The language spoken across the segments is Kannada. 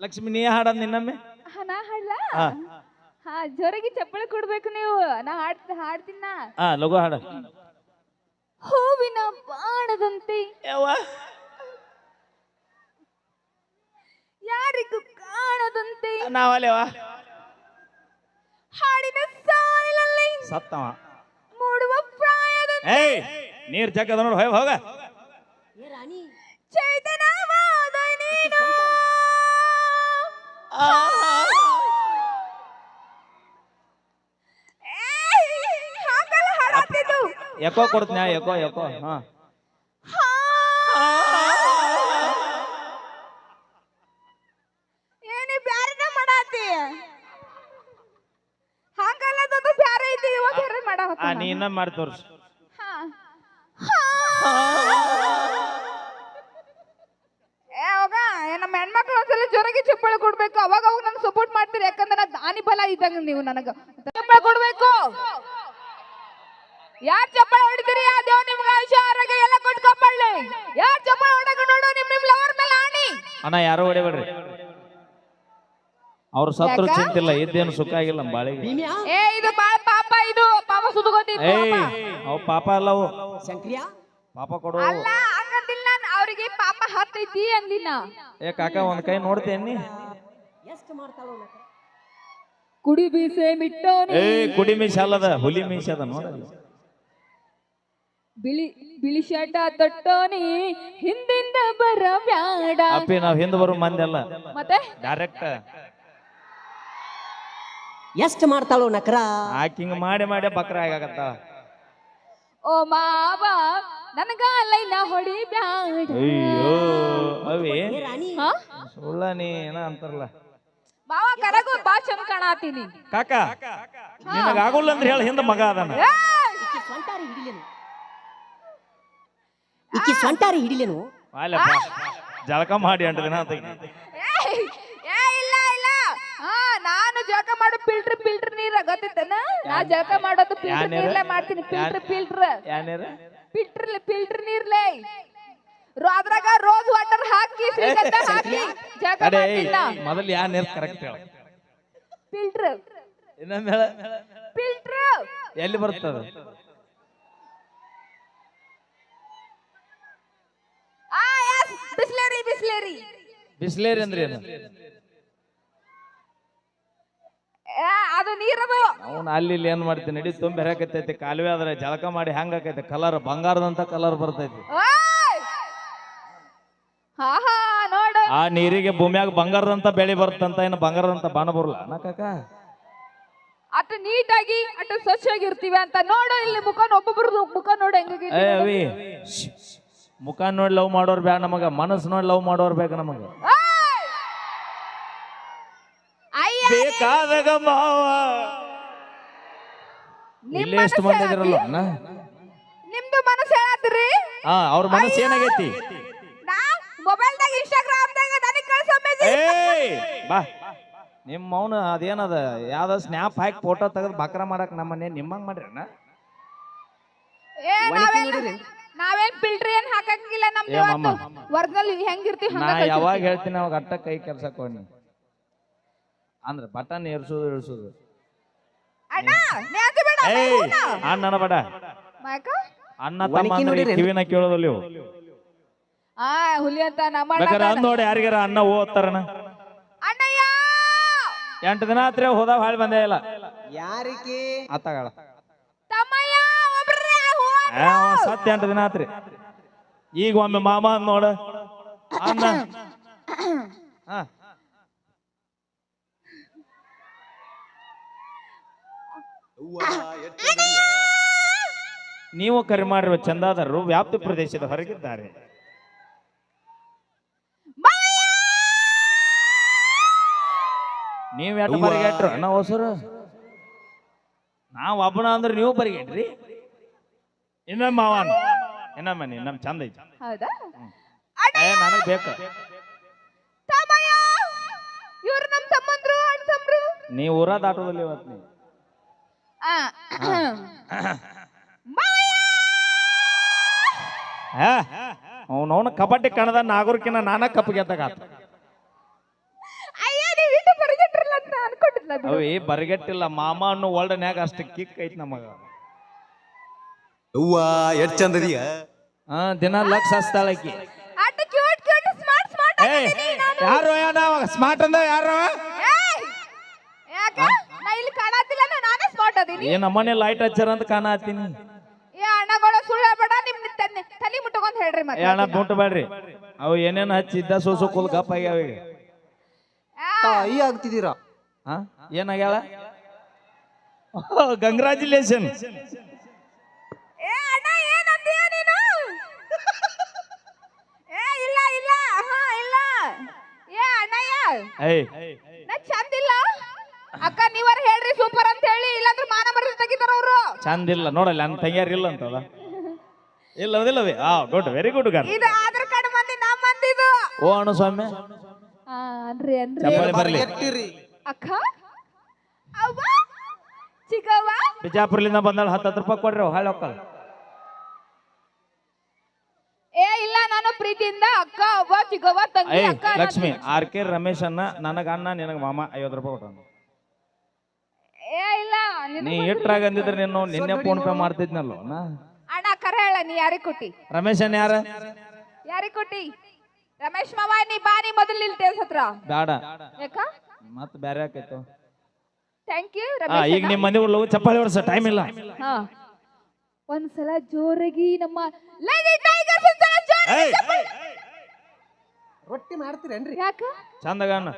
ಲಕ್ಷ್ಮಿ ನೀ ಹಾಡೋದ್ ನಿನ್ನೊಮ್ಮೆ? ಹಾ, ನಾ ಹಾಡ್ಲಾ? ಹಾ. ಹಾ ಜೋರಾಗಿ ಚಪ್ಪಳೆ ಕೊಡ್ಬೇಕು ನೀವು. ನಾ ಹಾಡ್ ಹಾಡ್ತೀನ ಹಾ ಲಘು ಹಾಡ. ಹೂವಿನ ಬಾಣದಂತೆ ಯವ್ವ. ಯಾರಿಗೂ ಕಾಣದಂತೆ ನಾವಲ್ಲೇವ ಹಾಡಿನ ಸಾಲಿನಲ್ಲಿ ಸತ್ತವ. ಮೂಡುವ ಪ್ರಾಯದಂತೆ ಏಯ್ ನೀರ್ ಜಗ್ಗದ ನೋಡಿ ಹೋಗ. ರಾಣಿ. ಚೈತನ್ಯವಾದ ಎಕೋ ಕೊಡ್ತೀನಿ ಎಕೋ ಎಕೋ ಹಾ. ಏನಿ ಬ್ಯಾರೆನ ಮಾಡಾತಿ? ಹಂಗಲ್ಲ ಅದು ಬ್ಯಾರೆ ಐತಿ ಇವ ಬ್ಯಾರೆ ಮಾಡ ಆ ನೀ ಇನ್ನೊಮ್ಮೆ ಮಾಡಿ ತೋರ್ಸು. ಹಾ ಏ ಹೋಗ ಏ, ನಮ್ಮ ಹೆಣ್ಮಕ್ಳು ಒಂದ್ಸಲ ಜೋರಾಗಿ ಚಪ್ಪಾಳೆ ಕೊಡ್ಬೇಕು ಅವಾಗ ಅವಾಗ ನನ್ ಸಪೋರ್ಟ್ ಮಾಡ್ತೀರಿ ಯಾಕಂದ್ರೆ ನಾ ದಾನಿ ಬಲ ಇದ್ದಂಗ ನೀವು ನನಗ. ಚಪ್ಪಾಳೆ ಕೊಡ್ಬೇಕು. ಯಾರ್ ಚಪ್ಪಾಳೆ ಹೊಡಿತೀರಿ? ಆ ದೇವ್ ನಿಮ್ಗೆ ಆಯುಷ ಆರೋಗ್ಯ ಎಲ್ಲ ಕೊಟ್ಕೊಪ್ಪಳ್ಳಿ ಯಾರ ಚಪ್ಪಾಳೆ ಹೊಡಕ ನೋಡು ನಿಮ್ ನಿಮ್ ಲವರ್ ಮೇಲೆ ಆಣಿ. ಅಣ್ಣ ಯಾರು ಹೊಡಿಬೇಡ್ರಿ. ಅವ್ರ ಸತ್ರ? ಚಿಂತಿಲ್ಲ ಇದ್ದೇನು ಸುಖ ಆಗಿಲ್ಲ ನಮ್ಮ ಬಾಳಿಗೆ. ಏ ಇದು ಬಾಳ ಪಾಪ ಇದು ಪಾಪ ಸುದುಗೋತಿ ಏಯ್ ಅವ್ ಪಾಪ ಅಲ್ಲವು ಶಂಕ್ರಿಯ? ಪಾಪ ಕೊಡು ಅಲ್ಲ ಹಂಗಂದಿಲ್ಲ ಅವರಿಗೆ ಅವ್ರಿಗೆ ಪಾಪ ಹತ್ತೈತಿ ಅಂದಿನ. ಏ ಕಾಕ ಒಂದ್ ಕೈ ನೋಡ್ತೇನಿ ಎಷ್ಟು ಮಾಡ್ತಾಳು ಕುಡಿ ಬೀಸೆ ಮಿಟ್ಟೋನಿ. ಏ ಕುಡಿ ಮೀಸ ಅಲ್ಲದ ಹುಲಿ ಮೀಸ ಅದ ನೋಡ. ಬಿಳಿ ಬಿಳಿ ಶರ್ಟ ತೊಟ್ಟೋನಿ ಹಿಂದಿಂದ ಬರ ಬ್ಯಾಡ. ಅಪ್ಪಿ ನಾವ್ ಹಿಂದ್ ಬರು ಮಂದಿ ಅಲ್ಲ. ಮತ್ತೆ? ಡೈರೆಕ್ಟ್ ಎಷ್ಟು ಮಾಡ್ತಾಳು ನಕ್ರ? ಆಕಿಂಗ್ ಮಾಡಿ ಮಾಡಿ ಬಕ್ರ ಆಗಾಕತ್ತ. ಓ ಮಾವ ನನಗ ಲೈನ ಹೊಡಿ ಬ್ಯಾಡ. ಅಯ್ಯೋ ಅವೇ. ರಾಣಿ. ಹಾ? ಸುಳ್ಳ ನೀ ಏನ ಅಂತಾರಲ್ಲ. ಕರಗು ಬಾ ಚಂದ ಕಾಣಾತೀನಿ. ಕಾಕ ನಿಮಗೆ ಆಗೋಲ್ಲ ಅಂದ್ರೆ ಹೇಳ ಹಿಂದ ಮಗ ಅದಾನ. ಈಕಿ ಸ್ವಂಟಾರಿ ಹಿಡಿಲೇನು? ಈಕಿ ಸ್ವಂಟಾರಿ ಹಿಡಿಲೇನು? ಅಲ್ಲಪ್ಪ ಜಳಕ ಮಾಡಿ ಎಂಟು ದಿನ ಅಂತ ಏಯ್, ಏ ಇಲ್ಲ ಇಲ್ಲ. ಹಾ ನಾನು ಜಳಕ ಮಾಡೋ ಫಿಲ್ಟರ್ ಫಿಲ್ಟರ್ ನೀರ ಗೊತ್ತಿತ್ತನ? ನಾ ಜಳಕ ಮಾಡೋದು ಫಿಲ್ಟರ್ ಯಾನ್ ನೀರು? ನೀರ್ಲೆ ಮಾಡ್ತೀನಿ ಫಿಲ್ಟರ್ ಫಿಲ್ಟರ್. ಏನೇರ ಫಿಲ್ಟರ್ ಫಿಲ್ಟರ್ ನೀರ್ಲೆ. ಅದ್ರಾಗ ರೋಸ್ ವಾಟರ್ ಹಾಕಿ ಶ್ರೀಗಂಧ ಹಾಕಿ ಜಳಕ ಅಡೇ ಮೊದಲು ಯಾ ನೀರ್ ಕರೆಕ್ಟ್ ಹೇಳ. ಫಿಲ್ಟರ್. ಹೇಳ. ಫಿಲ್ಟರ್. ಎಲ್ಲಿ ಬರ್ತದ ಆ ಯಸ್ ಬಿಸ್ಲೇರಿ ಬಿಸ್ಲೇರಿ. ಬಿಸ್ಲೇರಿ ಅಂದ್ರೆ ಏನು? ಏ, ಅದು ನೀರದು. ಅವ್ನು ಅಲ್ಲಿ ಇಲ್ಲಿ ಏನ್ ಮಾಡ್ತೀನಿ ನಡಿ ತುಂಬಿ ಹರಕತ್ತೈತಿ ಕಾಲುವೆ ಆದ್ರೆ ಜಳಕ ಮಾಡಿ ಹೆಂಗ ಆಕೈತಿ ಕಲರ್ ಬಂಗಾರದಂತ ಕಲರ್ ಬರ್ತೈತಿ. ಓಯ್! ಹಾ ಹಾ ನೋಡು. ಆ ನೀರಿಗೆ ಭೂಮಿಯಾಗ ಬಂಗಾರದಂತ ಬೆಳೆ ಬರುತ್ತಂತ ಏನು ಬಂಗಾರದಂತ ಬಾಣ ಬರಲ್ಲ? ನಾ ಕಾಕ. ಅಷ್ಟು ನೀಟಾಗಿ ಅಷ್ಟು ಸ್ವಚ್ಛವಾಗಿರ್ತೀವಿ ಅಂತ ನೋಡು ಇಲ್ಲಿ ಮುಖ ಒಬ್ಬೊಬ್ರದ್ದು ಮುಖ ನೋಡು ಏ ಅವಿ ಶ್ಶ್. ಮುಖ ನೋಡಿ ಲವ್ ಮಾಡೋರ್ ಬ್ಯಾ ನಮಗ ಮನಸ್ಸು ನೋಡಿ ಲವ್ ಮಾಡೋರ್ ಬೇಕು ನಮಗ. ಬೇಕಾದಾಗ ಮಾವ. ಇಲ್ಲೇ ಎಷ್ಟು ಮಂದಿ ಇದಿರಲ್ಲ ಅಣ್ಣ? ನಿಮ್ದು ಮನಸ್ಸು ಹೇಳತ್ರಿ ಹಾ ಅವ್ರ ಮನಸ್ಸು ಏನಾಗೈತಿ? ಮೊಬೈಲ್ದಾಗ ಇನ್ಸ್ಟಾಗ್ರಾಮ್ದಾಗ ನನಗೆ ಕಳ್ಸೋ ಮೆಸೇಜ್ ಏಯ್ ಬಾ. ನಿಮ್ಮ ಮೌನ ಅದೇನದ? ಯಾವ್ದ ಸ್ನ್ಯಾಪ್ ಹಾಕಿ ಫೋಟೋ ತೆಗೆದು ಬಕ್ರ ಮಾಡಕ್ ನಮ್ಮ ಮನೆ ನಿಮ್ಮಂಗ್ ಮಾಡ್ರಣ್ಣ ಏ ನಾವೇನ್. ನಾವೇನ್ ಫಿಲ್ಟರ್ ಏನ್ ಹಾಕಂಗಿಲ್ಲ ನಮ್ದು ಏ ಮಾಮ. ಒರಿಜಿನಲ್ ಹೆಂಗಿರ್ತೀವಿ ನಾ ಹಂಗ ಯಾವಾಗ ಹೇಳ್ತೀನಿ ಅವಾಗ ಅಟ್ಟ ಕೈ ಕೆಲ್ಸ ಕೊಡಿ ಅಂದ್ರ ಬಟನ್ ಏರ್ಸೋದು ಇಳಿಸೋದು ಅಣ್ಣ ನೀ ಅದು ಬೇಡ ಏಯ್ ಅಣ್ಣನ ಬಡ. ಮಾಯಕ ಅಣ್ಣ ತಮ್ಮ ಅಂದ್ರೆ ನೋಡಿರೇನು? ಕಿವಿನ ಕೇಳೋದಿಲ್ಲ ಇವು. ಆ ಹುಲಿ ಅಂತ ನಮ್ಮ ಅಂದ್ ನೋಡಿ ಯಾರಿಗಾರ ಅನ್ನ ಓದ್ತಾರಣ ಅಣ್ಣಯ್ಯ! ಎಂಟು ದಿನ ಆತ್ರಿ ಹೋದಾಗ ಹಾಳಿ ಬಂದೇ ಇಲ್ಲ. ಯಾರಿಗೆ ಅತ್ತಗಳ ತಮ್ಮಯ್ಯ ಒಬ್ರೇ ಸತ್ ಎಂಟು ದಿನ ಆತ್ರಿ. ಈಗ ಒಮ್ಮೆ ಮಾಮ ಅಂದ್ ನೋಡ. ಅನ್ನ ಹಾ ನೀವು ಕರೆ ಮಾಡಿರುವ ಚಂದಾದಾರರು ವ್ಯಾಪ್ತಿ ಪ್ರದೇಶದ ಹೊರಗಿದ್ದಾರೆ. ನೀವ್ ಎಷ್ಟು ಬರಿಗೆಟ್ರು ಅಣ್ಣ ಹೊಸರು. ನಾವ್ ಒಬ್ಬನ ಅಂದ್ರೆ ನೀವು ಬರಿಗೆಟ್ರಿ ಇನ್ನೊಮ್ಮೆ ಮಾವನ್. ಇನ್ನೊಮ್ಮೆ ಇನ್ನೊಮ್ಮೆ ಚಂದ ಐತಿ. ಹೌದಾ? ಏ ನನಗ್ ಬೇಕು. ತಮ್ಮಯ್ಯ! ಇವ್ರು ನಮ್ ತಮ್ಮಂದ್ರು ಅಣ್ಣ ತಮ್ರು. ನೀವು ಊರ ದಾಟೋದಿಲ್ಲ ಇವತ್ತು ನೀ. ಆ, ಅವನವನ ಕಬಡ್ಡಿ ಕಣದ ನಾಗರಿಕಿನ ನಾನ ಕಪ್ಪು ಗೆದ್ದಾಗ ಆತ ಬರ್ತದ ಬಿಡು ಅವಿ ಬರಗೆಟ್ಟಿಲ್ಲ ಮಾಮ ಅನ್ನೋ ವರ್ಡ್ನ್ಯಾಗ ಅಷ್ಟು ಕಿಕ್ ಐತಿ ನಮಗ. ಅವ್ವ ಎಷ್ಟ್ ಹಾ ದಿನ ಲಕ್ಷ ಹಸ್ತಾಳಕಿ. ಅಟ್ ಕ್ಯೂಟ್ ಕ್ಯೂಟ್ ಸ್ಮಾರ್ಟ್ ಸ್ಮಾರ್ಟ್ ಯಾರ ಯಾರು ಸ್ಮಾರ್ಟ್ ಅಂದ ಯಾರು ಯಾಕ? ನಾ ಇಲ್ಲಿ ನಾನೇ ಸ್ಮಾರ್ಟ್ ಅದೀನಿ. ಏ ನಮ್ಮನೆ ಲೈಟ್ ಹಚ್ಚಾರ ಅಂತ ಕಾಣತ್ತೀನಿ ಏ ಅಣ್ಣಗಳ ಸುಳ್ಳು ಬೇಡ ನಿಮ್ ತನ್ನೆ ತಲೆ ಮುಟ್ಟಕೊಂತ ಹೇಳ್ರಿ ಏ ಅಣ್ಣ ಮುಟ್ಟಬೇಡ್ರಿ ಅವು ಏನೇನು ಹಚ್ಚಿದ್ದ ಸೋಸು ಕುಲ್ ಗಪ್ಪ ಆಗ್ಯಾವ ಈಗ ತಾಯಿ ಆಗ್ತಿದ್ದೀರಾ? ಏನಾಗ್ಯಾಳ? ಕಂಗ್ರಾಚುಲೇಷನ್ ಚಂದಿಲ್ಲ ಅಣ್ಣ ಏನಂತೀಯ ನೀನು? ಏ ಇಲ್ಲ ಇಲ್ಲ. ಹಾ ಇಲ್ಲ. ಏ ಅಣ್ಣಯ್ಯ. ಏಯ್ ನಾ ಚಂದ ಇಲ್ಲ. ಅಕ್ಕ ನೀವರ ಹೇಳ್ರಿ ಸೂಪರ್ ಅಂತ ಹೇಳಿ ಇಲ್ಲಾಂದ್ರೆ ಮಾನ ಮರ್ಯಾದೆ ತೆಗಿತಾರ ಅವರು. ಚಂದ ಇಲ್ಲ ನೋಡಲ್ಲ ನನ್ನ ತಂಗ್ಯಾರ ಇಲ್ಲ ಅಂತದ. ಇಲ್ಲ ಅದಿಲ್ಲವೇ ಆ ಗುಡ್ ವೆರಿ ಗುಡ್ ಗರ್ ಇದು ಆಧಾರ್ ಕಾರ್ಡ್ ಮಂದಿ ನಮ್ಮ ಮಂದಿದು ಓ ಅಣ್ಣ ಸ್ವಾಮಿ. ಅನ್ರಿ ಅನ್ರಿ. ಚಪ್ಪಾಳೆ ಬರ್ಲಿ. ಎಟ್ಟಿರಿ ಅಕ್ಕ? ಅವ್ವ? ಚಿಕ್ಕವ್ವ? ಬಿಜಾಪುರ್ಲಿಂದ ಬಂದಾಳ ಹತ್ತು ಹತ್ತು ರೂಪಾಯಿ ಕೊಡ್ರಿ ಹಾಳೆ ಅಕ್ಕ ಏ ಇಲ್ಲ ನಾನು ಪ್ರೀತಿಯಿಂದ ಅಕ್ಕ ಅವ್ವ ಚಿಕ್ಕವ್ವ ತಂಗಿ ಏಯ್ ಅಕ್ಕ ಲಕ್ಷ್ಮಿ ಆರ್ ಕೆ ರಮೇಶ್ ಅನ್ನ ನನಗ ಅಣ್ಣ ನಿನಗ ಮಾಮ ಐವತ್ತು ರೂಪಾಯಿ ಕೊಟ್ಟ ಏ ಇಲ್ಲ ನೀ ಇಟ್ರಾಗ ಅಂದಿದ್ರೆ ನೀನು ನಿನ್ನೆ ಫೋನ್ ಪೇ ಮಾಡ್ತಿದ್ನಲ್ಲ ನಾ? ಅಣ್ಣ ಕರೆ ಹೇಳ ನೀ ಯಾರಿಗ್ ಕೊಟ್ಟಿ? ರಮೇಶ್ ಅನ್ನ ಯಾರ? ಯಾರಿಗೆ ಕೊಟ್ಟಿ? ರಮೇಶ್ ಮಾವ ನೀ ಬಾ ನೀ ಮೊದಲು ಇಲ್ಲಿ ಟೇಲ್ಸ್ ಹತ್ರ ಬೇಡ. ಯಾಕ? ಮತ್ ಬೇರೆ ಆಕೈತು ಥ್ಯಾಂಕ್ ಯು ರಮೇಶ್ ಈಗ ನಿಮ್ಮ ಮನೆ ಚಪ್ಪಾಳಿ ಹೊಡ್ಸ ಟೈಮ್ ಇಲ್ಲ. ಹಾ. ಒಂದ್ಸಲ ಜೋರಾಗಿ ನಮ್ಮ Lady Tigers ಒಂದ್ಸಲ ಜೋರಾಗಿ ಏಯ್ ರೊಟ್ಟಿ ಮಾಡ್ತೀರೇನ್ರಿ ಯಾಕ? ಚಂದಗ ಅಣ್ಣ.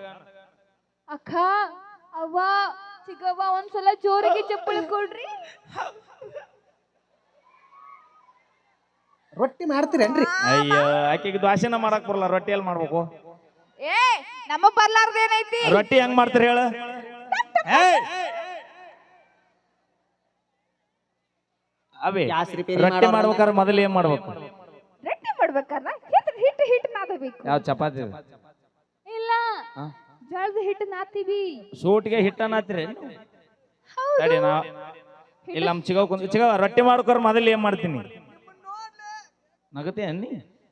ಅಕ್ಕ ಅವ್ವ ಚಿಕ್ಕವ್ವ ಒಂದ್ಸಲ ಜೋರಾಗಿ ಚಪ್ಪಲಿ ಕೊಡ್ರಿ. ರೊಟ್ಟಿ ಮಾಡ್ತೀರೇನ್ರಿ ಅಯ್ಯೋ ಆಕೆಗೆ ದ್ವಾಸೆನ ಮಾಡಕ್ ಬರಲ್ಲ ರೊಟ್ಟಿ ಎಲ್ಲಿ ಮಾಡ್ಬೇಕು? ಏ ನಮ್ಮ ಬರ್ಲಾರ್ದೇನೈತಿ? ರೊಟ್ಟಿ ಹೆಂಗ್ ಮಾಡ್ತೀರಿ ಹೇಳ? ಅವಿ ಗ್ಯಾಸ್ ರಿಪೇರಿ ರೊಟ್ಟಿ ಮಾಡೋರು ಮಾಡ್ಬೇಕಾದ್ರೆ ಮೊದಲು ಏನ್ ಮಾಡ್ಬೇಕು? ರೊಟ್ಟಿ ಮಾಡ್ಬೇಕಾದ್ರೆ ಹಿಟ್ಟು ಹಿಟ್ಟು ಹಿಟ್ಟು ನಾದಬೇಕು ಯಾವ ಚಪಾತಿ? ಇಲ್ಲ. ಜಳದ ಹಿಟ್ಟು ನಾತೀವಿ. ಸೂಟ್ಗೆ ಹಿಟ್ಟನ್ನ ಹಾಕ್ತೀರಿ ತಡಿ ನಾ ಇಲ್ಲ ನಮ್ ಚಿಗವ್ ಕುಂತ ಚಿಗವ ರೊಟ್ಟಿ ಮಾಡ್ಕೋರ್ ಮೊದಲು ಏನ್ ಮಾಡ್ತೀನಿ? ನಗತೆ ಅನ್ನಿ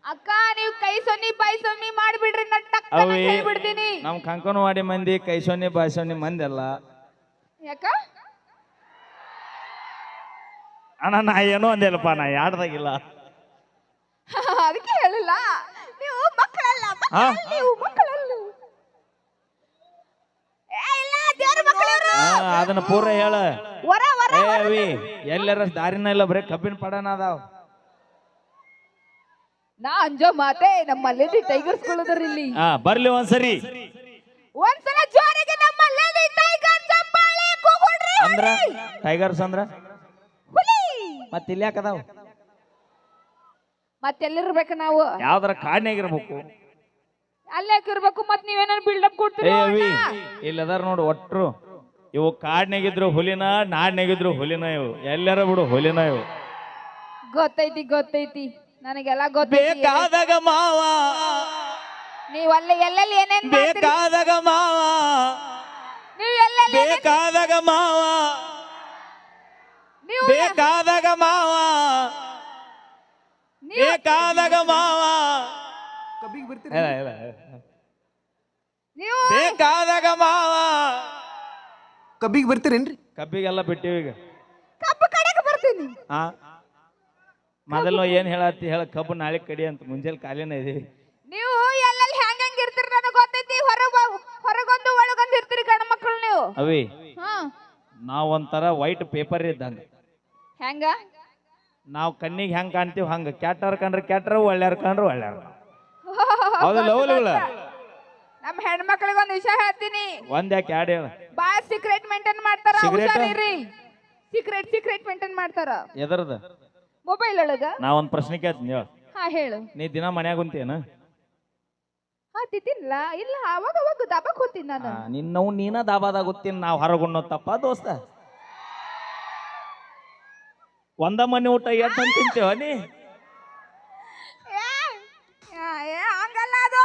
ಅಕ್ಕ ನೀವು ಕೈ ಸೊನ್ನಿ ಬಾಯಿ ಸೊನ್ನಿ ಮಾಡಿಬಿಡ್ರಿ ನಾ ಟಕ್ ಅವಿ ಹೇಳ್ಬಿಡ್ತೀನಿ. ನಮ್ ಕಂಕನವಾಡಿ ಮಂದಿ ಕೈ ಸೊನ್ನೆ ಬಾಯಿ ಸೊನ್ನಿ ಮಂದಿ ಅಲ್ಲ ಯಾಕ? ಅಣ್ಣ ನಾ ಏನೋ ಅಂದೇಲಪ್ಪ ನಾ ಯಾಡ್ದಾಗಿಲ್ಲ. ಅದಕ್ಕೆ ಹೇಳಿಲ್ಲ. ನೀವು ಮಕ್ಕಳಲ್ಲ ಹಾ? ಮಕ್ಕಳಲ್ಲ ನೀವು ಮಕ್ಕಳಲ್ಲ. ಏ, ಇಲ್ಲ ದೇವ್ರ ಮಕ್ಕಳವ್ರು? ಅದನ್ನ ಪೂರ ಹೇಳ. ವರ ವರ ಏ ಅವಿ ಎಲ್ಲರ ದಾರಿನ ಇಲ್ಲ ಬರೀ ಕಬ್ಬಿನ ಪಡನ ಅದಾವ. ನಾ ಅಂಜೋ ಮಾತೆ ನಮ್ಮ ಲೇಡಿ ಟೈಗರ್ಸ್ ಗಳದ್ರ ಇಲ್ಲಿ. ಹಾ ಬರ್ಲಿ ಒಂದ್ಸರಿ. ಒಂದ್ಸಲ ಜೋರಿಗೆ ನಮ್ಮ ಲೇಡಿ ಟೈಗರ್ ಚಪ್ಪಾಳೆ ಕೂಗುಡ್ರಿ ಅಂದ್ರ? ಟೈಗರ್ಸ್ ಅಂದ್ರ? ಹುಲಿ. ಮತ್ತೆ ಇಲ್ಲಿ ಯಾಕದಾವ ಮತ್ತೆಲ್ಲಿರ್ಬೇಕು ನಾವು? ಯಾವ್ದಾರ ಇರಬೇಕು. ಅಲ್ಲೇ ಇರ್ಬೇಕು? ಮತ್ ನೀವೇನಾರು ಬಿಲ್ಡಪ್ ಕೊಡ್ತೀರಿ ಏ ಅವಿ ಇಲ್ಲದಾರ ನೋಡು ಒಟ್ರು. ಇವು ಕಾಡಿನಾಗಿದ್ರು ಹುಲಿನ ನಾಡಿನಾಗಿದ್ರು ಹುಲಿನ ಇವು. ಎಲ್ಲರ ಬಿಡು ಹುಲಿನ ಇವು. ಗೊತ್ತೈತಿ ಗೊತ್ತೈತಿ. ನನಗೆಲ್ಲ ಗೊತ್ತ ಬೇಕಾದಾಗ ಮಾವ. ನೀವು ಅಲ್ಲಿ ಎಲ್ಲೆಲ್ಲಿ ಏನೇನ್ ಮಾಡ್ತೀರಿ? ಬೇಕಾದಾಗ ಮಾವ. ನೀವ್ ಎಲ್ಲೆಲ್ಲಿ ಏನೇನ್- ಬೇಕಾದಾಗ ಮಾವ. ನೀವು ಬೇಕಾದಾಗ ಮಾವ. ನೀವು ಬೇಕಾದಾಗ ಮಾವ. ಕಬ್ಬಿಗೆ ಬರ್ತೀರಿ? ಇಲ್ಲ, ಇಲ್ಲ. ನೀವು ಬೇಕಾದಾಗ ಮಾವ. ಕಬ್ಬಿಗೆ ಬರ್ತೀರೇನ್ರಿ? ಕಬ್ಬಿಗೆಲ್ಲ ಬಿಟ್ಟಿವಿ ಈಗ. ಕಬ್ಬು ಕಡೆಗೆ ಬರ್ತೀನಿ. ಆ? ಮೊದಲು ಏನ್ ಹೇಳತ್ತಿ ಹೇಳ ಕಬ್ಬು ನಾಳೆ ಕಡಿ ಅಂತ ಮುಂಜಾನೆ ಕಾಲಿನ ಇದೀವಿ ನೀವು ಎಲ್ಲೆಲ್ಲಿ ಹೆಂಗ್ ಹೆಂಗ್ ಇರ್ತೀರಿ ನನಗೆ ಗೊತ್ತೈತಿ ಹೊರಗ ಹೊರಗೊಂದು ಒಳಗೊಂದು ಇರ್ತೀರಿ ಗಣ ಮಕ್ಕಳು ನೀವು. ಅವಿ ಹಾ. ನಾವ್ ಒಂಥರ ವೈಟ್ ಪೇಪರ್ ಇದ್ದಂಗ. ಹೆಂಗ? ನಾವು ಕಣ್ಣಿಗೆ ಹೆಂಗ್ ಕಾಣ್ತೀವಿ ಹಂಗ ಕ್ಯಾಟರ್ ಕಂಡ್ರೆ ಕ್ಯಾಟರ್ ಒಳ್ಳೆಯರ್ ಕಂಡ್ರೆ ಒಳ್ಳೆಯರ್ ಹೌದಲ್ಲ ಹೌದಲ್ಲ. ನಮ್ಮ ಹೆಣ್ಮಕ್ಳಿಗೆ ಒಂದು ವಿಷಯ ಹೇಳ್ತೀನಿ. ಒಂದ್ ಯಾಕೆ ಯಾಡ್ ಹೇಳ. ಬಾಳ ಸೀಕ್ರೆಟ್ ಮೇಂಟೈನ್ ಮಾಡ್ತಾರ Secret? ಹುಷಾರಿರಿ. ಸೀಕ್ರೆಟ್ ಸೀಕ್ರೆಟ್ ಮೇಂಟೈನ್ ಮಾಡ್ತಾರ. ಎದರ್ದ? ಮೊಬೈಲ್ ಒಳಗ? ನಾ ಒಂದ್ ಪ್ರಶ್ನೆ ಕೇಳ್ತೀನಿ ಹೇಳ. ಹಾ ಹೇಳು. ನೀ ದಿನ ಮನ್ಯಾಗ ಕುಂತೇನ ಹಾ ತಿತ್ತಿಲ್ಲ ಇಲ್ಲ ಅವಾಗ ಅವಾಗ ದಬಕ್ ಹೋಗ್ತೀನಿ ನಾನು. ನಿನ್ನವು ನೀನ ದಾಬಾದಾಗ ಗೊತ್ತೀನಿ ನಾವು ಹೊರಗುಣ್ಣೋ ತಪ್ಪ ದೋಸ್ತ. ಒಂದ ಮನೆ ಊಟ ಎಷ್ಟು ಅಂತ ತಿಂತೇವ ನೀ? ಏ, ಏ, ಏ, ಹಂಗಲ್ಲ ಅದು.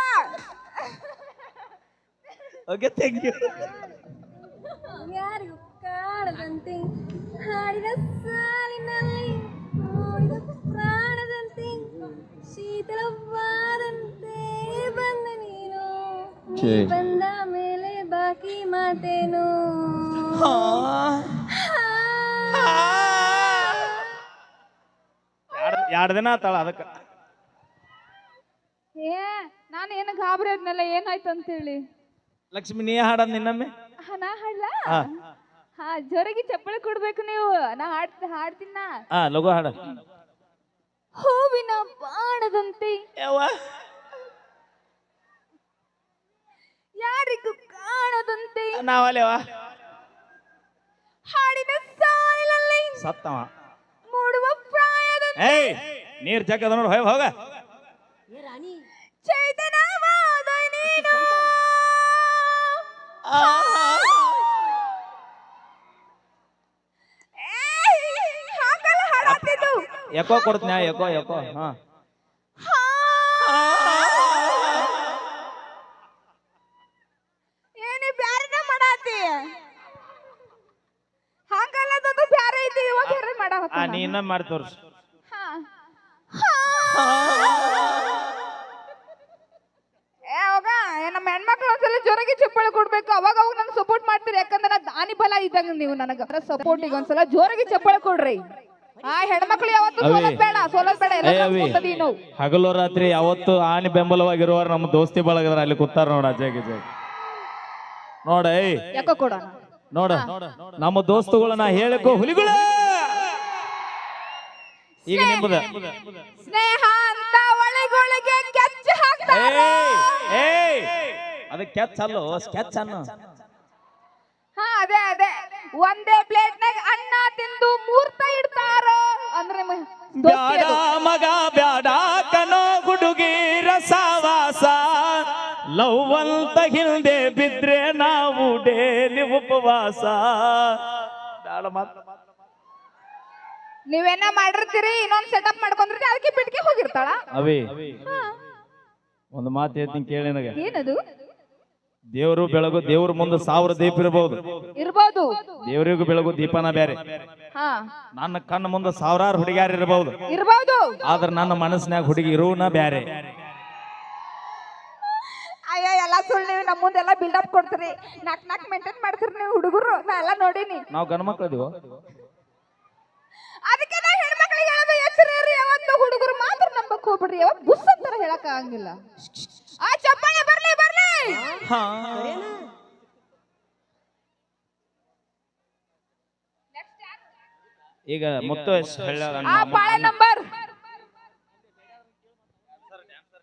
ಓಕೆ ಥ್ಯಾಂಕ್ ಯು ಯಾರಿಗೂ ಕಾಡದಂತೆ ಹಾಡಿದ ಸಾಲಿನಲ್ಲಿ ಪ್ರಾಣದಂತೆ ಶೀತಲವಾದಂತೆ ಬಂದ ನೀನು. ಬಂದ ಮೇಲೆ ಬಾಕಿ ಮಾತೇನು? ಎರಡು ದಿನ ಆತಾಳ ಅದಕ್ಕೆ? ಏ ನಾನು ಏನು ಗಾಬರಿ ಆದ್ನಲ್ಲ ಏನಾಯ್ತು ಅಂತೇಳಿ? ಲಕ್ಷ್ಮಿ ನೀ ಹಾಡ ನಿನ್ನಮ್ಮೆ? ಹಾ, ನಾ ಹಾಡ್ಲ? ಹಾ. ಜೋರಾಗಿ ಚಪ್ಪಳಿ ಕೊಡ್ಬೇಕು ನೀವು. ನಾ ಹಾಡ್ ಹಾಡ್ತೀನ ಹಾ ಹಾಡ. ಹೂವಿನ ಬಾಣದಂತೆ. ಯಾರಿಗೂ ಕಾಣದಂತೆ. ನಾವಲ್ಲೇವಾ ಹಾಡಿನ ಸಾಲಿನಲ್ಲಿ ಸತ್ತವ. ಮೂಡುವ ಪ್ರಾಯದಂತೆ. ಏಯ್ ನೀರ್ ಜಗ್ಗದ ನೋಡು ಹೋಗ. ಹೋಗ ಚೈತನ್ಯವಾದ ನೀನು. ಏಯ್, ಎಕೋ ಕೊಡ್ತೀನಿ ಎಕೋ ಎಕೋ ಹಾ. ಏನಿ ಬ್ಯಾರೆನ ಮಾಡಾತಿ. ಹಂಗಲ್ಲದದು ಬ್ಯಾರೆ ಐತಿ ಇವ ಬ್ಯಾರೆ ಆ ಮಾಡಾಕತ್ತಾನ. ನೀ ಇನ್ನೊಮ್ಮೆ ಮಾಡಿ ತೋರ್ಸು. ಹಾ. ಏ ಅವಾಗ ನಮ್ಮ ಹೆಣ್ಮಕ್ಳು ಒಂದ್ಸಲ ಜೋರಾಗಿ ಚಪ್ಪಾಳೆ ಕೊಡ್ಬೇಕು. ಅವಾಗ ಅವಾಗ ನಂಗೆ ಸಪೋರ್ಟ್ ಮಾಡ್ತೀರಿ ಯಾಕಂದ್ರೆ ದಾನಿ ಬಲ ಇದ್ದಂಗ ನೀವು ನನಗ. ಸಪೋರ್ಟಿಗೆ ಒಂದ್ಸಲ ಜೋರಾಗಿ ಚಪ್ಪಾಳೆ ಕೊಡ್ರಿ. ಆ ಹೆಣ್ಮಕ್ಳು ಯಾವತ್ತು ಅವಿ. ಸೋಲದ್ ಬೇಡ ಸೋಲದ್ ಬೇಡ. ಎಲ್ಲ ಏ ಅವಿ. ಹಗಲು ರಾತ್ರಿ ಯಾವತ್ತು ಆನೆ ಬೆಂಬಲವಾಗಿರುವವರು ನಮ್ಮ ದೋಸ್ತಿ ಬಳಗದ್ರ ಅಲ್ಲಿ ಕೂತಾರ ನೋಡ ಅಜಯ್ ಗಿಜಯ್ ನೋಡ ಏಯ್. ಯಾಕೋ ಕೊಡೋಣ ನೋಡ ನಮ್ಮ ದೋಸ್ತುಗಳನ್ನ ಹೇಳಕೋ ಹುಲಿಗಳ. ಈಗ ನಿಮ್ಮದ ಸ್ನೇಹ ಅಂತ ಒಳಗೊಳಗೆ ಕೆಚ್ಚ ಹಾಕ್ತಾರ ಏಯ್ ಏಯ್. ಅದು ಕೆಚ್ ಅಲ್ಲೋ ಸ್ಕೆಚ್ ಅನ್ನು. ಹಾ ಅದೇ ಅದೇ. ಒಂದೇ ಪ್ಲೇಟ್ ನಾಗ ಅನ್ನ ತಿಂದು ಮೂರ್ತ ಇಡ್ತಾರ? ಅಂದ್ರೆ ಬ್ಯಾಡ ಮಗ ಬ್ಯಾಡ ಕನೋ ಹುಡುಗಿ ರಸವಾಸ. ಲವ್ ಅಂತ ಹಿಂದೆ ಬಿದ್ರೆ ನಾವು ಡೇಲಿ ಉಪವಾಸ. ಬ್ಯಾಡ ನೀವೇನ ಮಾಡಿರ್ತೀರಿ ಇನ್ನೊಂದ್ ಸೆಟಪ್ ಮಾಡ್ಕೊಂಡ್ರಿ ಅದಕ್ಕೆ ಬಿಟ್ಕೆ ಹೋಗಿರ್ತಾಳ? ಅವೇ. ಒಂದು ಮಾತು ಹೇಳ್ತೀನಿ ಕೇಳಿ ನನಗೆ. ಏನದು? ದೇವರು ಬೆಳಗು ದೇವ್ರ ಮುಂದೆ ಸಾವಿರ ದೀಪ ಇರಬಹುದು ಇರ್ಬೋದು. ದೇವರಿಗೂ ಬೆಳಗು ದೀಪನ ಬೇರೆ ಹಾ. ನನ್ನ ಕಣ್ಣ ಮುಂದೆ ಸಾವಿರಾರು ಹುಡುಗಿಯಾರು ಇರಬಹುದು ಇರ್ಬೋದು. ಆದ್ರೆ ನನ್ನ ಮನಸ್ಸಿನಾಗ ಹುಡುಗಿ ಇರುವನ ಬ್ಯಾರೆ. ಅಯ್ಯೋ ಎಲ್ಲ ಸುಳ್ಳು ನೀವು ನಮ್ಮ ಮುಂದೆಲ್ಲ ಬಿಲ್ಡಪ್ ಕೊಡ್ತೀರಿ. ನಾಕ್ ನಾಕ್ ಮೇಂಟೈನ್ ಮಾಡ್ತೀರಿ ನೀವು ಹುಡುಗರು. ನಾ ಎಲ್ಲ ನೋಡೀನಿ. ನಾವು ಗಂಡು ಮಕ್ಳು ಅದಕ್ಕೆ ನಾ ಹೆಣ್ಮಕ್ಳಿಗೆ ಹೇಳೋದು ಎಚ್ಚರ ಯಾವತ್ತು ಹುಡುಗರು ಮಾತ್ರ ನಂಬಕ್ ಹೋಗ್ಬಿಡ್ರಿ. ಯಾವತ್ತು ಬುಸ್ ಅಂತಾರ ಹೇಳಕ್ ಆಗಂಗಿಲ್ಲ. ಆ ಚಪ್ಪಾಳೆ ಬರ್ಲಿ. ಬರ್ಲಿ ಈಗ ಮುತ್ತು ಹೇಳ ಆ ಪಾಳೆ ನಂಬರ್